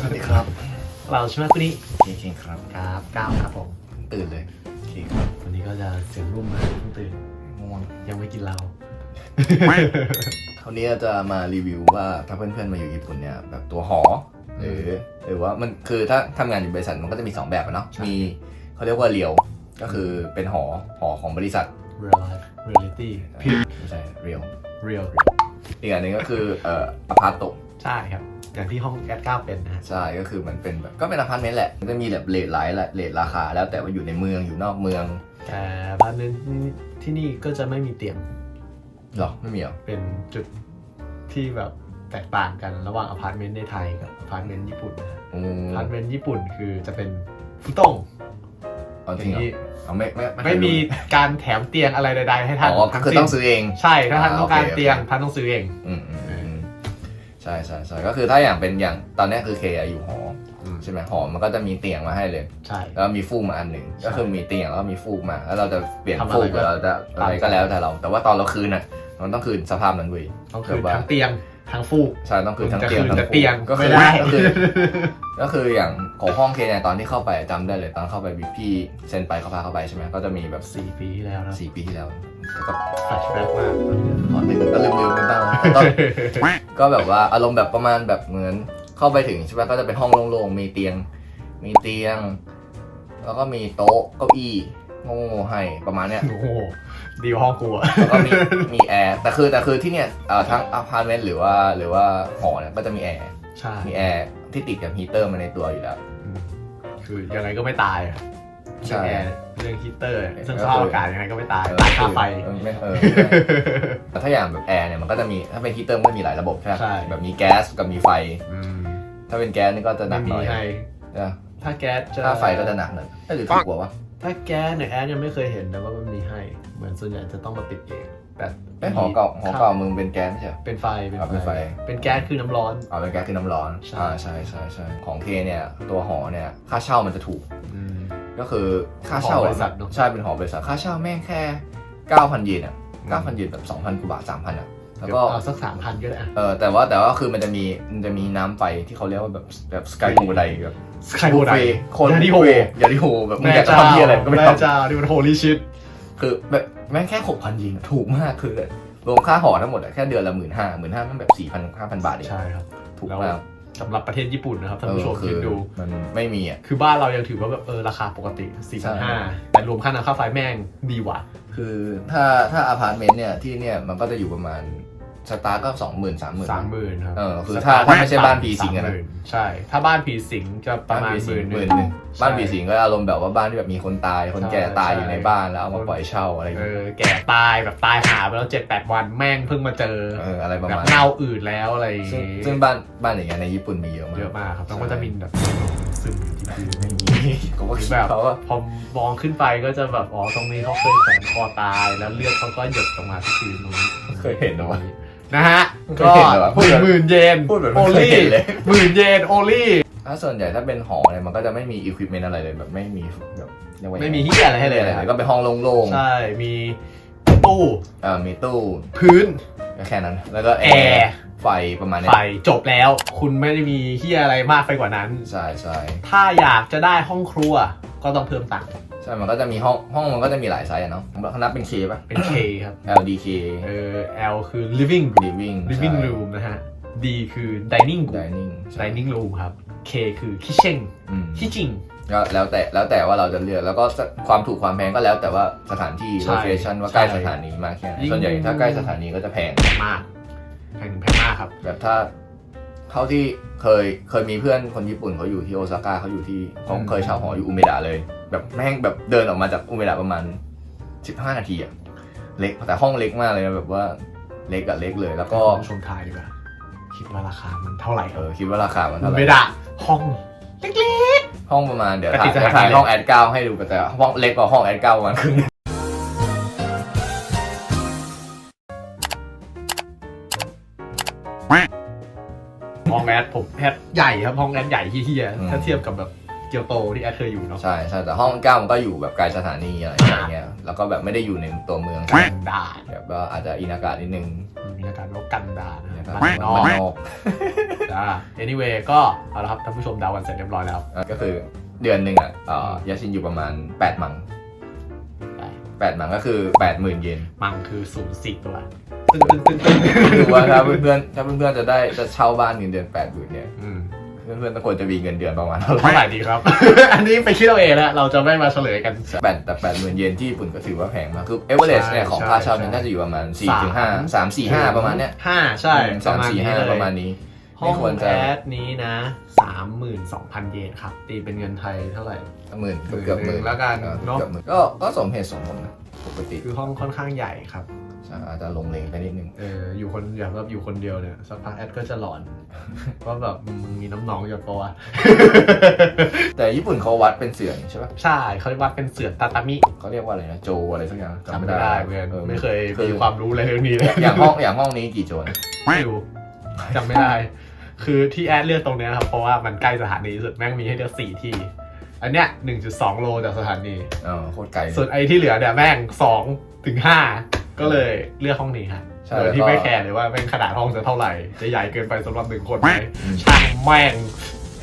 สวัสดีครับ เราใช่ไหมคุณนี้เคเคครับครับก้าวครับผมตื่นเลยเคครับวันนี้ก็จะเสียงรุ่มนะเพิ่งตื่นง่วงยังไม่กินเหล้าคราวนี้เราจะมารีวิวว่าถ้าเพื่อนๆมาอยู่ญี่ปุ่นเนี่ยแบบตัวหอหรือหรือว่ามันคือถ้าทำงานอยู่บริษัทมันก็จะมี 2 แบบอะเนาะมีเขาเรียกว่าเรียวก็คือเป็นหอหอของบริษัท real life reality พิมไม่ใช่เรียว real อีกอันหนึงก็คือเอ่ออพาร์ตโตใช่ครับ อย่างที่ห้องแอดก้าเป็นนะฮะใช่ก็คือมันเป็นแบบก็เป็นอพาร์ตเมนต์แหละมันจะมีแบบเลทหลายเลทราคา แล้วแต่ว่าอยู่ในเมืองอยู่นอกเมือง แต่บ้านนี้ที่นี่ก็จะไม่มีเตียงหรอไม่มีเหรอเป็นจุดที่แบบแตกต่างกันระหว่างอพาร์ตเมนต์ในไทยกับอพาร์ตเมนต์ญี่ปุ่นนะฮะอือมพาร์ตเมนต์ญี่ปุ่นคือจะเป็นฟุตงเอาอจริงย่างเหรอนี้เอาไม่ไม่ไม่มีการแถมเตียงอะไรใดๆให้ท่านอ๋อก็คือต้องซื้อเอง ใช่ถ้าท่านอ่าต้องการโอเคเตียงโอเคท่านต้องซื้อเองอืมอืมอืมใช่ใช่ใช่ก็คือถ้าอย่างเป็นอย่างตอนเนี้ยคือเคอะอยู่หออืมใช่ไหมหอมันก็จะมีเตียงมาให้เลย ใช่ แล้วมีฟูกมาอันหนึ่งใช่ก็คือมีเตียงแล้วก็มีฟูกมา แล้วเราจะเปลี่ยนทำอะไรฟูกก็เราจะอะไรก็ตามใจแล้วแต่เรา แต่ว่าตอนเราคืนอะ มันต้องคืนสภาพนั้นเว้ยต้องคือแบบว่าทั้งเตียงทั้งฟูกใช่ต้องคืนทั้งจะเตียงคืนทั้งแต่ฟูกเตียงก็คืไม่อได้ ก็คือก็คืออย่างของห้องเคเนี่ยตอนที่เข้าไปจำได้เลยตอนเข้าไปพี่เซ็นไปเขาพาเข้าไปใช่ไหมก็จะมีแบบสี่ปีที่แล้วนะสี่ปีที่แล้วแล้วก็แฟลชแบ็กมากขอหนึ่งก็ลืมๆกันบ้างแต่ก็ ก็แบบว่าอารมณ์แบบประมาณแบบเหมือนเข้าไปถึงใช่ไหมก็จะเป็นห้องโล่งๆ มีเตียง มีเตียง แล้วก็มีโต๊ะเก้าอี้โง่ๆให้ประมาณเนี้ย โอ้โหดีกว่าห้องกูอะแล้วก็มี มีแอร์แต่คือแต่คือที่เนี่ยเอ่อทั้งอพาร์ตเมนต์หรือว่าหรือว่าหอเนี่ยก็จะมีแอร์ใช่มีแอร์ ที่ติดกับฮีเตอร์มาในตัวอยู่แล้วอืมคือยังไงก็ไม่ตายอะใช่เรื่องแอร์เรื่องฮีตเตอร์เรื่องก็สภาพคืออากาศยังไงก็ไม่ตายเออตายค่าไฟ เออไม่เออแต่ถ้าอย่างแบบแอร์เนี่ยมันก็จะมีถ้าเป็นฮีเตอร์มันก็มีหลายระบบใช่ไหมใช่ แบบมีแก๊สกับมีไฟ อืมถ้าเป็นแก๊สนี่ก็จะหนัไม่กหมีน่อยให้นะถ้าแก๊สจะค่าไฟก็จะหนักหน่อยเอ้ยหรือถูกกว่าวะถ้าแก๊สเนี่ยแอดยังไม่เคยเห็นแต่ว่ามันมีให้ เหมือนส่วนใหญ่จะต้องมาติดเอง แต่ไอยหอเก่าหอเก่ามึงเป็นแก๊สไม่ใช่เหรอเป็นไฟอ๋อเป็นไฟ เป็นแก๊สคือน้ำร้อน อ๋อเป็นแก๊สคือน้ำร้อนใช่ อ่าใช่ใช่ใช่ของเคเนี่ยตัวหอเนี่ยค่าเช่ามันจะถูกอืมก็คือค่าเช่าหอบริษัทเนอะ ใช่เป็นหอบริษัทค่าเช่าแม่งแค่ 9,000เยนอะ9,000เยนแบบ2,000กว่าบาท3,000อะแล้วก็เอาสักสามพันก็ได้อะเออแต่ว่าแต่ว่าคือมันจะมีมันจะมีน้ำไฟที่เขาเรียกว่าแบบแบบสกายโฮไดแบบสกายโฮไดโคนยาดิโฮ ยาดิโฮแบบมึงอยากจะทำที่อะไรก็ไม่แม่ทำเจ้าที่มันโฮลี่ชิต คือแบบ แม่งแค่6,000เยนอะถูกมากคือรวมค่าหอทั้งหมดอะแค่เดือนละหมื่นห้าหมื่นห้ามันแบบ4,000 5,000บาทเองใช่ครับถูกแล้วมากสำหรับประเทศญี่ปุ่นนะครับท่านผู้ชมเออคืคิอดดูมันไม่มีอะคือบ้านเรายังถือว่าแบบเออราคาปกติ4 5ใช่0 0แต่รวมค่าน้ำค่าไฟแม่งดีกว่า คือถ้าถ้าอพาร์ตเมนต์เนี่ยที่เนี่ยมันก็จะอยู่ประมาณ สตาร์ทก็สองหมื่นสามหมื่นสามหมื่นครับเออคือถ้าถ้าไม่ใช่บ้านผีสิงอะนะ30,000ใช่ ถ้าบ้านผีสิงจะประมาณบ้านผีหสิงมื่นหมื่นหหนึ่นึ่งงบ้านผีสิงก็อารมณ์แบบว่าบ้านที่แบบมีคนตาย คนแก่ใช่ตายใช่อยู่ในบ้านแล้วเอามาปล่อยเช่าอะไรอย่างเอเงี้ยอแก่ตายแบบตายหาไปแล้วเจ็ดแปดวันแม่งเพิ่งมาเจอเอออะไรประแบบมาณเน่าอืดแล้วอะไรอย่างซึ่งงี้ซึ่งบ้านบ้านอย่างเงี้ยในญี่ปุ่นมีเยอะมากเยอะมากครับแล้วก็จะมีแบบซึมอยู่ที่พื้นไม่มีผมก็คิดแบบเขาว่าพอมองขึ้นไปก็จะแบบอ๋อตรงนี้เขาเคยแขวนคอตายแล้วเลือดเขาก็หยดลงมาที่พื้นตรงนี้เคยเห็นเหรอวะ นะฮะเคก็ยเห็นเหรอวะหมื่นหมื่นเยนพูดแบบโอไม่เคยลี่เห็นเลย หมื่นเยนโอลี่ถ้าส่วนใหญ่ถ้าเป็นหอเนี่ยมันก็จะไม่มีอุปกรณ์อะไรเลยแบบไม่มีแบบเรียกว่าไม่มีเฮียอะไรให้เลยอะไรนะคเลรัยบก็เป็นห้องโล่งใช่ มีตู้ๆเอ่อมีตู้พื้น ก็แค่นั้น แล้วก็แอแอร์ ร์ไฟประมาณเนี้ไฟยจบแล้ว คุณไม่ได้มีเฮียอะไรมากไปกว่านั้น ใช่ใช่ถ้าอยากจะได้ห้องครัว ก็ต้องเพิ่มตังค์ใช่มันก็จะมีห้องห้องมันก็จะมีหลายไซส์อะเนาะเขานับเป็น K ป่ะ เป็น K ครับ LDK เออ L คือ living living living ใช่ room นะฮะ D คือ dining room dining ใช่ dining room ครับ K คือ kitchen อืม kitchen ก็แล้วแต่แล้วแต่ว่าเราจะเลือกแล้วก็ความถูกความแพงก็แล้วแต่ว่าสถานที่ ใช่ location ว่าใกล้ใช่สถานีมากแค่ไหนยิ่งส่วนใหญ่ถ้าใกล้สถานีก็จะแพงมากแพงถึงแพงมากครับ แบบถ้า เท่าที่เคยเคยมีเพื่อนคนญี่ปุ่นเขาอยู่ที่โอซาก้าเขาอยู่ที่เขาอืมเคยเช่าหออยู่อุเมดะเลย แบบแม่งแบบเดินออกมาจากอุเมดะประมาณ15นาทีอะเล็กแต่ห้องเล็กมากเลยนะแบบว่าเล็กอะเล็กเลย แล้วก็คุณผู้ชมทายดีกว่าคิดว่าราคามันเท่าไหร่เออคิดว่าราคามันเท่าไหร่เบดะห้องเล็กห้องประมาณเดี๋ยวปกติถ่ายสถานีถ่ายเลยห้องแอดเก้าให้ดูแต่ห้องเล็กกว่าห้องแอดเก้าประมาณครึ่งๆ ห้องแอดผมแอดใหญ่ครับห้องแอดใหญ่เฮี้ยๆถ้าเทียบกับแบบเกียวโตที่แอดเคยอยู่เนาะใช่ใช่แต่ห้องเก้ามันก็อยู่แบบไกลสถานีอะไรอย่างเงี้ยแล้วก็แบบไม่ได้อยู่ในตัวเมืองกันดาแบบว่าอาจจะอินอากาศนิดนึงมีอาการว่ากันดานะนะคครัรับบมันนอกนอกจ้า anyway ก็เอาละครับท่านผู้ชมเดาวันเสร็จเรียบร้อยแล้วก็คือเดือนหนึ่งอะเอ่อยาชินอยู่ประมาณ 8 มัง 8 มังก็คือ 80,000 เยนมังคือศูนย์สี่ตัว ตึงตึงตึงตึงดูว่าถ้าเพื่อนๆถ้าเพื่อนๆจะได้จะเช่าบ้านเงินเดือน80,000เนี่ยอืมเพื่อนๆต้องควรจะมีเงินเดือนประมาณเท่าไหร่เท่าไหร่ดีครับ อันนี้ไปคิดเอาเองแล้วเราจะไม่มาเฉลยกัน แปดแต่แปดหมื่นเยนที่ญี่ปุ่นก็ถือว่าแพงมากคือเอเวอเรสเนี่ยของค่าเช่าเนี่ยน่าจะอยู่ประมาณ4ถึง5 3 4 5ประมาณเนี้ยห้าใช่สามสี่ห้าประมาณนี้ห้องแอดนี้นะสามหมื่นสองพันเยนครับ ตีเป็นเงินไทยเท่าไหร่หมื่นเกือบหมื่นแล้วกันเนอะเกือบหมื่นก็ก็สมเหตุสมผลนะ ปกติ คือห้องค่อนข้างใหญ่ครับใช่อาจจะลงเลงไปนิดนึงเอออยู่คนอย่างแบบอยู่คนเดียวเนี่ยสักพักแอดก็จะหลอนว่าแบบมึงมีน้ำหนองอยู่ปะวะแต่ญี่ปุ่นเขาวัดเป็นเสือนี่ใช่ปะใช่เขาเรียกว่าเป็นเสือตาตามิเขาเรียกว่าอะไรนะโจอะไรสักอย่างจำไม่ได้เหมือนกันไม่เคยคือมีความรู้อะไรเรื่องนี้เลยอย่างห้องอย่างห้องนี้กี่โจนะไม่รู้จำไม่ได้ คือที่แอดเลือกตรงเนี้ยครับเพราะว่ามันใกล้สถานีที่สุดแม่งมีให้เลือกสี่ที่ อันเนี้ยหนึ่งจุดสองโลจากสถานี อ๋อโคตรไกลเลยส่วนไอ้ที่เหลือเนี่ยแม่งสองถึงห้าก็เลยเลือกห้องนี้ฮะใช่โดยที่แล้วก็ ไม่แคร์เลยว่าเป็นขนาดห้องจะเท่าไหร่ จะใหญ่เกินไปสำหรับหนึ่งคนไหมอืมช่างแม่ง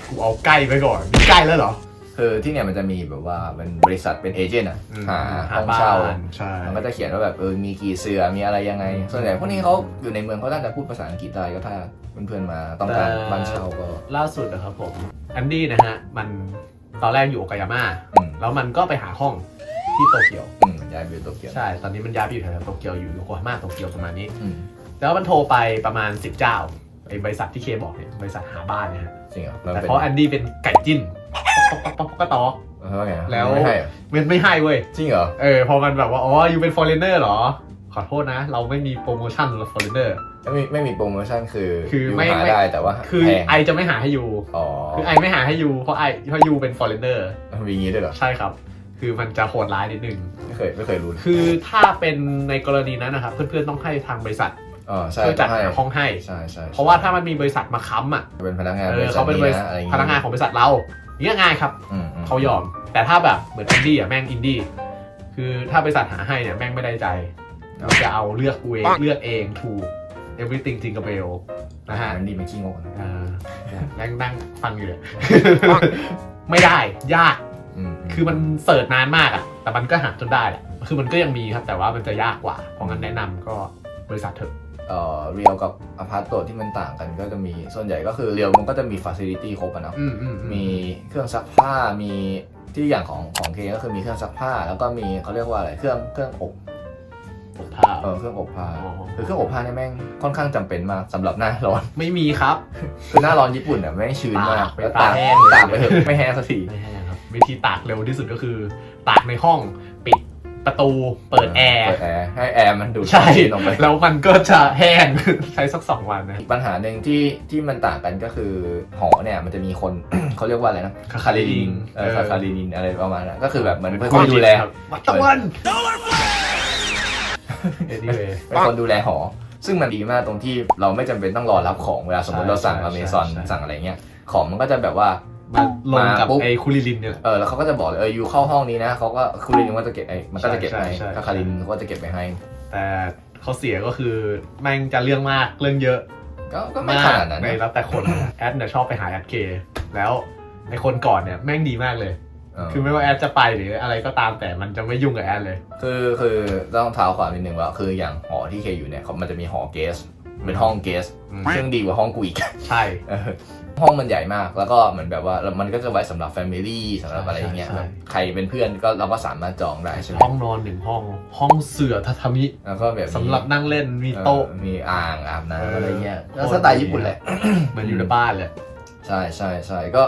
กูเอาใกล้ไปก่อนมีใกล้แล้วเหรอ คือที่เนี่ยมันจะมีแบบว่าเป็นบริษัทเป็นเอเจนต์อะอืมหาหาห้องเช่าบ้านใช่มันก็จะเขียนว่าแบบเออมีกี่เสือมีอะไรยังไง ส่วนใหญ่พวกนี้เขาอยู่ในเมืองเขาน่าจะพูดภาษาอังกฤษได้ก็ถ้าเพื่อนๆมาต้องการบ้านเช่าก็ล่าสุดนะครับผมแอนดี้นะฮะ มัน ตอนแรกอยู่โอกายาม่าอืมแล้วมันก็ไปหาห้องที่โตเกียว อืมย้ายไปอยู่โตเกียวใช่ ตอนนี้มันย้ายไปอยู่แถวๆโตเกียวอยู่โยโกฮาม่าโตเกียวประมาณนี้ อืมแล้วมันโทรไปประมาณ 10 เจ้าไอ้บริษัทที่เคบอกเนี่ยบริษัทหาบ้านเนี่ยฮะจริงเหรอแต่เพราะแอนดี้เป็นไก่จิ้นป๊อกป๊อกป๊อกป๊อกก็ตอกเออว่าไงอะแล้ว ไม่ให้เหรอมันไม่ให้เว้ย จริงเหรอ เออพอมันแบบว่า อ๋ออยู่เป็น foreigner เหรอ ขอโทษนะ เราไม่มีโปรโมชั่นสำหรับ foreigner ไม่มีไม่มีโปรโมชั่นคือคือยูไม่หาไม่ ได้แต่ว่าคือแพงไอจะไม่หาให้ยูอ๋อคือไอไม่หาให้ยูเพราะไอเพราะยูเป็น foreigner มีอย่างงี้ด้วยเหรอใช่ครับ คือมันจะโหดร้ายนิดนึง ไม่เคยไม่เคยรู้เลยคือถ้าเป็นในกรณีนั้นนะครับ เพื่อนๆต้องให้ทางบริษัทอ๋อใช่ช่วยจัดให้หาห้องให้ ใช่ใช่เพราะว่าถ้ามันมีบริษัทมาค้ำอะเป็นพนักงานเออเขาเป็นบริษัทะไรอย่พนักงานของบริษัทเราเนี่ยง่ายครับ อืมอืมเขายอม แต่ถ้าแบบเหมือนอินดี้อะแม่งอินดี้คือถ้าบริษัทหาให้เนี่ยแม่งไม่ได้ใจ จะเอาเลือกกูเองเลือกเองถูก everything จริงกับเบลนะฮะมันดีมันขี้งกนะอ่าเนี่ยแม่งนั่งฟังอยู่เลยไม่ได้ยากอืมคือมันเสิร์ชนานมากอะ แต่มันก็หาจนได้แหละคือมันก็ยังมีครับ แต่ว่ามันจะยากกว่า เพราะงั้นแนะนำก็บริษัทเถอะเอ่อเรียวกับอพาร์ตโตที่มันต่างกันก็จะมีส่วนใหญ่ก็คือเรียวมันก็จะมีฟ a ซิลิตี้ครบอะเนาะอืมอืมอืมีเครื่องซักผ้ามีที่อย่างของของเคก็คือมีเครื่องซักผ้า แล้วก็มีเขาเรียกว่าอะไรเครื่องเครื่องอบ ผมท่าเออเครื่องอบผ้าอ๋อคือเครื่องอบผ้าเนี่ยแม่งค่อนข้างจำเป็นมากสำหรับหน้าร้อน ไม่มีครับ คือหน้าร้อนญี่ปุ่นอะแม่งชื้นมากตากไปแล้วตากแห้งเลย ตากไปเถอะไม่แห้งสักที ไม่แห้งครับ วิธีตากเร็วที่สุดก็คือ ตากในห้องปิดประตูเปิดแอร์ เปิดแอร์ให้แอร์มันดูดใช่ชื้นออกไป แล้วมันก็จะแห้ง ใช้สักสองวันนะอีกปัญหาหนึ่งที่ที่มันต่างกันก็คือหอเนี่ยมันจะมีคน เขาเรียกว่าอะไรนะคาริลินเออคาริลินอะไรประมาณนั้นก็คือแบบเหมือนเป็นคคนนดูแลครับวัตตะวันเอ็ ดดี้เวย์เป็นคนดูแลหอ ซึ่งมันดีมากตรงที่เราไม่จำเป็นต้องรอรับของเวลาสมมติใช่เราสั่งใช่อเมซอนใช่ สั่งอะไรเงี้ยของมันก็จะแบบว่า มาลงกับมาปุ๊บ ไอ้คูลิลินเนี่ยแหละ เออแล้วเขาก็จะบอกเลยเอออยู่เข้าห้องนี้นะเขาก็คูรินมันก็จะเก็บไอ้มันก็จะเก็บใช่ให้ใช่ ถ้าคารินเขาก็จะเก็บไปให้ แต่เขาเสียก็คือแม่งจะเรื่องมากเรื่องเยอะก็ก็ไม่ขนาดนั้นในนะ แล้วแต่คน แอดเนี่ยชอบไปหาแอดเคแล้วไอคนก่อนเนี่ยแม่งดีมากเลยเออ คือไม่ว่าแอดจะไปหรืออะไรก็ตามแต่มันจะไม่ยุ่งกับแอดเลย คือคือต้องเท้าความนิดนึงว่าคืออย่างหอที่เคอยู่เนี่ยเขามันจะมีหอเกสเป็นห้องเกสอืมซึ่งดีกว่าห้องกูอีกใช่เออห้องมันใหญ่มากแล้วก็เหมือนแบบว่ามันก็จะไว้สำหรับแฟมิลี่สำหรับอะไรอย่างเงี้ยใช่แบบใครเป็นเพื่อนก็เราก็สามารถจองได้ใช่ไหมห้องนอนหนึ่งห้อง ห้องเสื่อทาทามิ แล้วก็แบบมีสำหรับนั่งเล่นมีโต๊ะเออมีอ่างอาบเออน้ำอะไรเงี้ยโคตรก็สไตล์ญี่ปุ่นแหละเหมือนอยู่ในบ้านเลยใช่ใช่ใช่ก็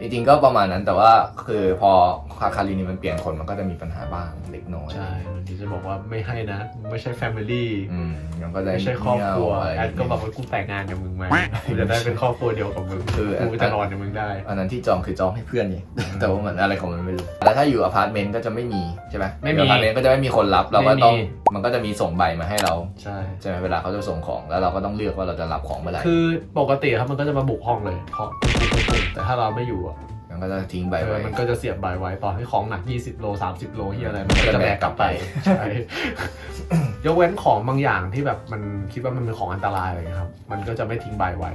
จริงๆก็ประมาณนั้นแต่ว่าคือพอคาคารินีมันเปลี่ยนคนมันก็จะมีปัญหาบ้างเล็กน้อยใช่มันจะบอกว่าไม่ให้นะ ไม่ใช่แฟมิลี่อืมมันก็ได้ไม่ใช่ครอบครัวเงี่ยวะไรแอดก็บอกว่ากูแต่งงานกับมึงไหมกูจะได้เป็นครอบครัวเดียวกับมึงคืออันกูจะนอนกับมึงได้ อันนั้นที่จองคือจองให้เพื่อนไงแต่ว่ามันอะไรของมันไม่รู้แต่ถ้าอยู่อพาร์ตเมนต์ก็จะไม่มีใช่ไหมไม่มีอพาร์ตเมนต์ก็จะไม่มีคนรับเราก็ต้องไม่มีมันก็จะมีส่งใบมาให้เราใช่ใช่ไหมเวลาเขาจะส่งของแล้วเราก็ต้องเลือกว่าเราจะรับของเมื่อไหร่คือปกติครับมันก็จะมาบุกห้องเลยเคาะ แต่ถ้าเราไม่อยู่อะมันก็จะทิ้งใบเออไว้ มันก็จะเสียบใบไว้ตอนที่ของหนัก 20 โล 30 โลที่อะไร มันก็จะแบกกลับไปใช่ยกเว้นของบางอย่างที่แบบมันคิดว่ามันเป็นของอันตรายอะไรอย่างเงี้ยครับ มันก็จะไม่ทิ้งใบไว้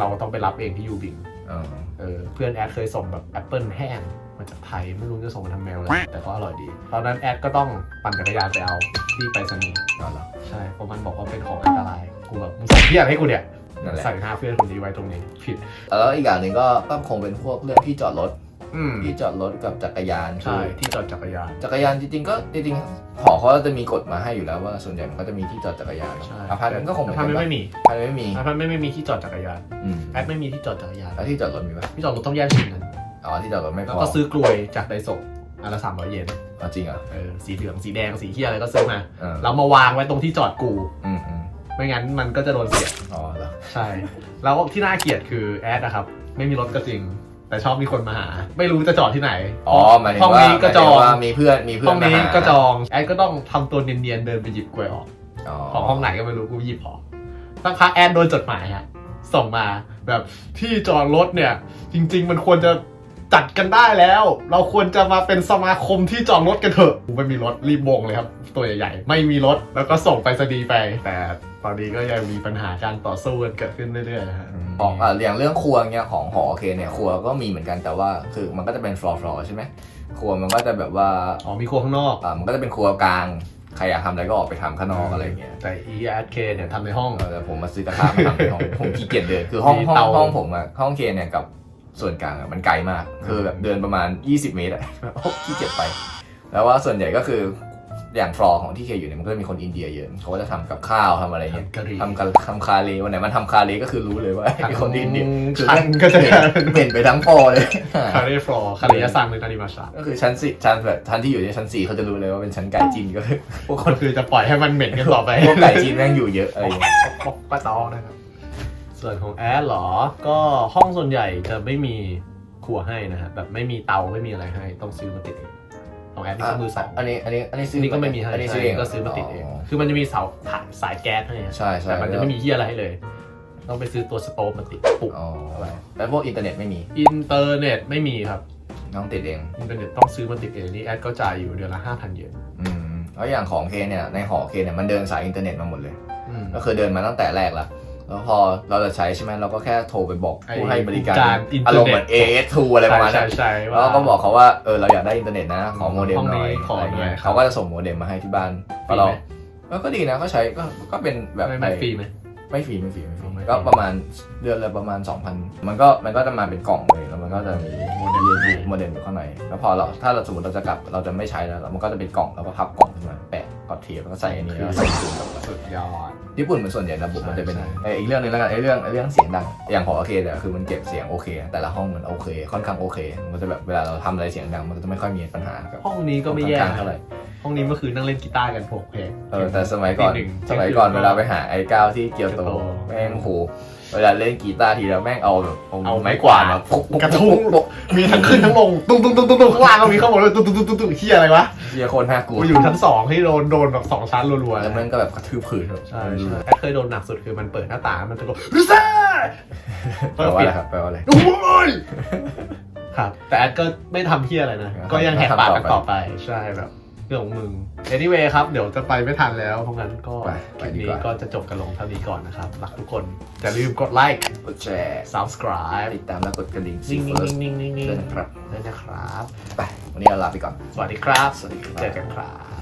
เราต้องไปรับเองที่ยูบิงเออเออเพื่อนแอดเคยส่งแบบแอปเปิลแห้งมาจากไทยไม่รู้จะส่งมาทำแมวอะไรแต่ก็อร่อยดี ตอนนั้นแอดก็ต้องปั่นจักรยานไปเอาที่ไปรษณีย์เอาเหรอใช่เพราะมันบอกว่าเป็นของอันตรายกูแบบมึงใส่เพี้ยอะไรให้กูเนี่ย นั่นแหละใส่หน้าเพื่อนคนนี้ไว้ตรงนี้ผิด แล้วอีกอย่างหนึ่งก็ก็คงเป็นพวกเรื่องที่จอดรถอืมที่จอดรถกับจักรยานใช่คือที่จอดจักรยาน จักรยานจริงๆก็จริงๆหอเขาจะมีกฎมาให้อยู่แล้วว่าส่วนใหญ่มันก็จะมีที่จอดจักรยานใช่อพาร์ตเมนต์ก็คงเหมือนอพากัร์ตนเมนต์ไม่มีอพาร์ตเมนต์ไม่มีอพาร์ตเมนต์ไม่มีที่จอดจักรยานอืมแอดไม่มีที่จอดจักรยานแล้วที่จอดรถมีปะที่จอดรถต้องแยกชิ้นกันอ๋อที่จอดรถไม่พแล้วอก็ซื้อกลวยจากไดโซะอันละสามร้อยเยนอ๋อจริงเหรอเออสีเหลืองสีแดงสีเขียอะไรก็ซื้อมาเออแล้วมาวางไว้ตรงที่จอดกูอืมอืม ไม่งั้นมันก็จะโดนเสียบอ๋อเหรอใช่ แล้วที่น่าเกลียดคือแอดนะครับ ไม่มีรถก็จริง แต่ชอบมีคนมาหา ไม่รู้จะจอดที่ไหนอ๋อหมายถึงห้องว่านี้ก็จองหมายถึว่ามีเพื่อนมีเพื่อห้อนงมานี้หาก็จองแอดก็ต้องทำตัวเนียนๆเดินไปหยิบกล้วยออก อ๋อของห้องไหนก็ไม่รู้กูหยิบออกสักพักแอดโดนจดหมายฮะส่งมาแบบที่จอดรถเนี่ย จริง ๆ มันควรจะ จัดกันได้แล้ว เราควรจะมาเป็นสมาคมที่จอดรถกันเถอะกูไม่มีรถรีบวงเลยครับ ตัวใหญ่ๆ ไม่มีรถแล้วก็ส่งไปสดีย์ไป แต่ตอนนี้ก็ยังมีปัญหาการต่อสู้กันเกิดขึ้นเรื่อยๆนะฮะ ของอะอย่างเรื่องครัวเนี่ยของหอโอเคเนี่ยครัวก็มีเหมือนกันแต่ว่าคือมันก็จะเป็นฟลอร์ฟลอร์ใช่ไหมครัวมันก็จะแบบว่าอ๋อมีครัวข้างนอก อ่ามันก็จะเป็นครัวกลางใครอยากทำอะไรก็ออกไปทำข้างนอกอะไรเงี้ยแต่ e r k เนี่ยทำในห้อง เออแต่ผมมาซื้อกระทะมาทำในห้องผมขี้เกียจเดินคือห้องมีห้องเตา ห้องผมอะห้องเคเนี่ยกับ ส่วนกลางอะมันไกลมาก คือแบบเดินประมาณ 20 เมตรอะโอ้ขี้เกียจไป แล้วว่าส่วนใหญ่ก็คืออย่างฟลอร์ของที่เคอยู่เนี่ยมันก็จะมีคนอินเดียเยอะเขาก็จะทำกับข้าวทำอะไรเงี้ยกะหรี่ ทำกับทำคาเลวันไหนมันทำคาเลก็คือรู้เลยว่าไอ้คนอินเดียคือชั้นก็จะเหม็นไปทั้งฟลอร์เลย คาเร่ฟลอร์คาเรยาซังหรือคาริมาชาก็คือชั้นสี่ชั้นแบบชั้นที่อยู่ในชั้นสี่เขาจะรู้เลยว่าเป็นชั้นไก่จีนก็คือพวกคก็นคือจะปล่อยให้มันเหม็นกันต่อไปพวกไก่จีนแม่งอยู่เยอะอะไรอย่างเงี้ยปอกปะตอนะครับ ส่วนของแอดเหรอ ก็ห้องส่วนใหญ่จะไม่มีครัวให้นะฮะแบบไม่มีเตาไม่มีอะไรให้ ต้องซื้อมาติดเองของแอดนี่ก็มือสองอันนี้อันนี้อันนี้ซื้อัอนนี้ก็ไม่มีให้อันนี้ซื้อใช่เองก็ซื้อมาติดเอง คือมันจะมีเสาถ่านสายแก๊สให้อะใช่ใช่แต่มันจะไม่มีเฮียอะไรให้เลย ต้องไปซื้อตัวสโต๊ฟมาติดปุ๊บอ๋อแล้วพวกอินเทอร์เน็ตไม่มี อินเทอร์เน็ตไม่มีครับต้องติดเองอินเทอร์เน็ตต้องซื้อมาติดเองนี่แอดก็จ่ายอยู่เดือนละห้าพันเยนอืมแล้วอย่างของเคเนี่ยในหอเคเนี่ยมันเดินสายอินเทอร์เน็ตมาหมดเลยอืมก็คือเดินมาตั้งแต่แรกแล้ว แล้วพอเราจะใช้ใช่ไหมเราก็แค่โทรไปบอกไอ้ผู้ให้บริการผู้การอินเทอร์เน็ตอารมณ์เหมือน AS2 อะไรประมาณใช่นั้นใช่ใช่แล้วก็บอกเขาว่าเออเราอยากได้อินเทอร์เน็ตนะขอโมเด็มห้องหนี้น่อยขออะไรหน่เงี้อยยเขาก็จะส่งโมเด็มมาให้ที่บ้านฟรีเราไหมเออก็ดีนะก็ใช้ก็ก็เป็นแบบไม่ไม่ฟรีไหมไม่ฟรีไม่ฟรีไม่ฟรีไม่ฟรีก็ประมาณเดือนละประมาณ 2,000 มันก็มันก็จะมาเป็นกล่องเลยแล้วมันก็จะมีโมเดลโมเดลอยู่ข้างในแล้วพอเราถ้าเราสมมติเราจะกลับเราจะไม่ใช้แล้วแล้วมันก็จะเป็นกล่องแล้วก็พับกล่องขึ้นมาแปะ กดเทียบแล้วก็ใส่อันนี้แล้วก็ส่งคืนกลับไปสุดยอด ญี่ปุ่นมันส่วนใหญ่ระบบมันจะเป็นใช่เอ้ยอีกเรื่องหนึงแล้วกันไอ้เรื่องไอ้เรื่องเสียงดังอย่างหอโอเคเนี่ยคือมันเก็บเสียงโอเค แต่ละห้องมันโอเค ค่อนข้างโอเค มันจะแบบเวลาเราทำอะไรเสียงดังมันก็จะไม่ค่อยมีปัญหากับห้องนี้ก็ไม่แย่ข้างๆเท่าไหร่ ห้องนี้เมื่อคืนนั่งเล่นกีตาร์กันหกเพลง เออแต่สมัยก่อน ตีหนึ่งสมัยก่อนเที่เวยงคืนลาไปหาไอ้ก้าวที่เกียวโตเกียวโตแม่งโหเวลาเล่นกีตาร์ทีแล้วแม่งเอาแบบเอาไม้กวาดมาปุ๊บปุ๊บกระทุ้ง ปุ๊บ มีทั้งขึ้นทั้งลงตุ้งตุ้งตุ้งตุ้งตุ้งข้างล่างก็มีข้างบนด้วยตุ้งตุ้งตุ้งตุ้งตุ้งเฮียอะไรวะเฮียโคตรน่ากลัวกูอยู่ชั้นสองที่โดนโดนแบบสองชั้นรัวๆแล้วมันก็แบบกระทืบผืนใช่ใช่แอดเคยโดนหนักสุดคือมันเปิดหน้าต่างมันตะโกนรูซ่าแปลว่าอะไรครับแปลว่าอะไรโอ้ยครับ แต่แอดก็ไม่ทำเฮียอะไรนะ ก็ยังแหกปากกันต่อไปใช่แบบ รื่องของมึง anyway ครับ เดี๋ยวจะไปไม่ทันแล้ว เพราะงั้นก็ไปคไปลิปดีนี้กว่า ก็จะจบกันลงเท่านี้ก่อนนะครับ รักทุกคน อย่าลืมกดไลค์ กดแชร์ subscribe ติดตามและกดกระดิ่งนิ่งเฟินิ่ร์สงนิ่งนิ่งนิ่งด้วยนะครับ ด้วยนะครับ ไป วันนี้เราลาไปก่อน สวัสดีครับ สวัสดีครับ เจอกันครับ